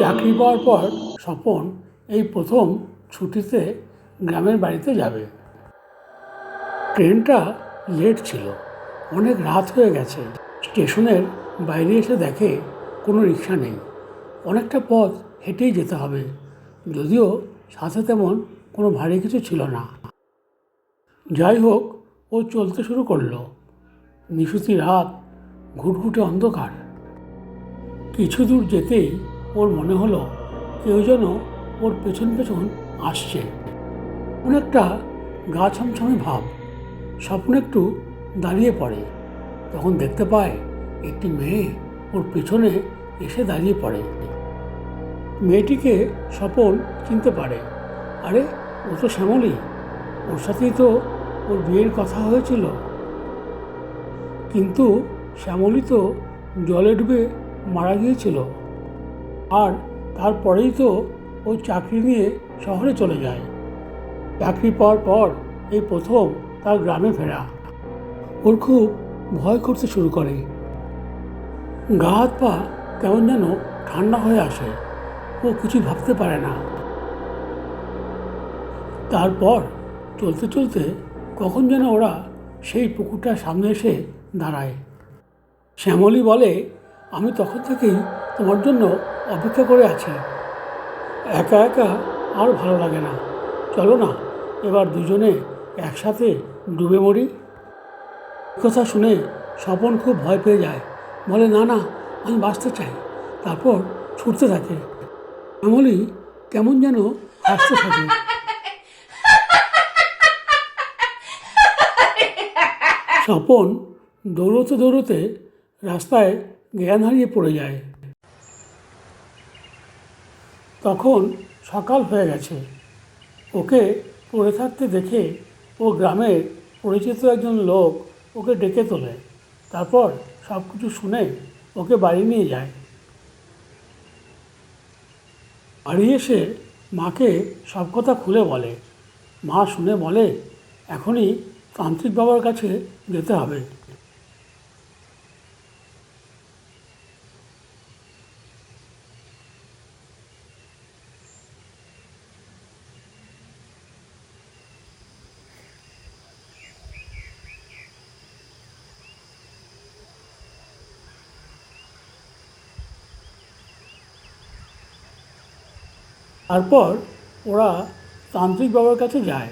চাকরি পাওয়ার পর স্বপন এই প্রথম ছুটিতে গ্রামের বাড়িতে যাবে। ট্রেনটা লেট ছিল, অনেক রাত হয়ে গেছে। স্টেশনের বাইরে এসে দেখে কোনো রিক্সা নেই। অনেকটা পথ হেঁটেই যেতে হবে, যদিও সাথে তেমন কোনো ভারী কিছু ছিল না। যাই হোক, ও চলতে শুরু করল। নিশুতি রাত, ঘুটঘুটে অন্ধকার। কিছু দূর যেতেই ওর মনে হলো কেউ যেন ওর পেছন পেছন আসছে। অনেকটা গা ছমছমে ভাব, স্বপ্ন একটু দাঁড়িয়ে পড়ে। তখন দেখতে পায় একটি মেয়ে ওর পেছনে এসে দাঁড়িয়ে পড়ে। মেয়েটিকে স্বপন চিনতে পারে। আরে, ও তো শ্যামলী। ওর সাথেই তো ওর বিয়ের কথা হয়েছিল। কিন্তু শ্যামলী তো জলে ডুবে মারা গিয়েছিল। আর তারপরেই তো ও চাকরি নিয়ে শহরে চলে যায়। চাকরি পাওয়ার পর এই প্রথম তার গ্রামে ফেরা। ওর খুব ভয় করতে শুরু করে। গা হাত পা কেমন যেন ঠান্ডা হয়ে আসে। ও কিছু ভাবতে পারে না। তারপর চলতে চলতে কখন যেন ওরা সেই পুকুরটার সামনে এসে দাঁড়ায়। শ্যামলী বলে, আমি তখন থেকেই তোমার জন্য অপেক্ষা করে আছি। একা একা আর ভালো লাগে না। চলো না, এবার দুজনে একসাথে ডুবে মরি। কথা শুনে স্বপন খুব ভয় পেয়ে যায়। বলে, না না, আমি বাঁচতে চাই। তারপর ছুটতে থাকে। শ্যামলী কেমন যেন হাসতে থাকে। স্বপন দৌড়তে দৌড়তে রাস্তায় জ্ঞান হারিয়ে পড়ে যায়। তখন সকাল হয়ে গেছে। ওকে পড়ে থাকতে দেখে ও গ্রামের পরিচিত একজন লোক ওকে ডেকে তোলে। তারপর সব কিছু শুনে ওকে বাড়ি নিয়ে যায়। বাড়ি এসে মাকে সব কথা খুলে বলে। মা শুনে বলে, এখনই তান্ত্রিক বাবার কাছে যেতে হবে। তারপর ওরা তান্ত্রিক বাবার কাছে যায়,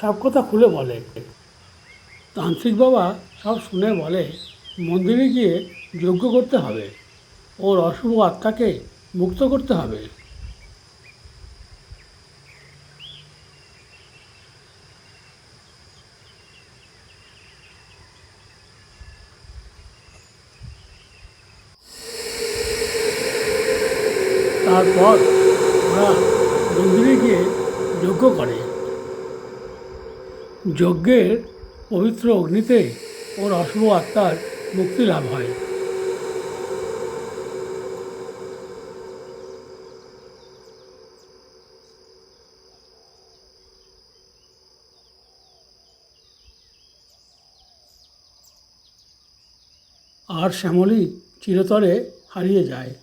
সব কথা খুলে বলে। তান্ত্রিক বাবা সব শুনে বলে, মন্দিরে গিয়ে যজ্ঞ করতে হবে, ওর অশুভ আত্মাকে মুক্ত করতে হবে। তারপর ওরা মন্দিরে গিয়ে যজ্ঞ করে। যজ্ঞের পবিত্র অগ্নিতে ওর অশুভ আত্মার মুক্তি লাভ হয়। আর শ্যামলী চিরতরে হারিয়ে যায়।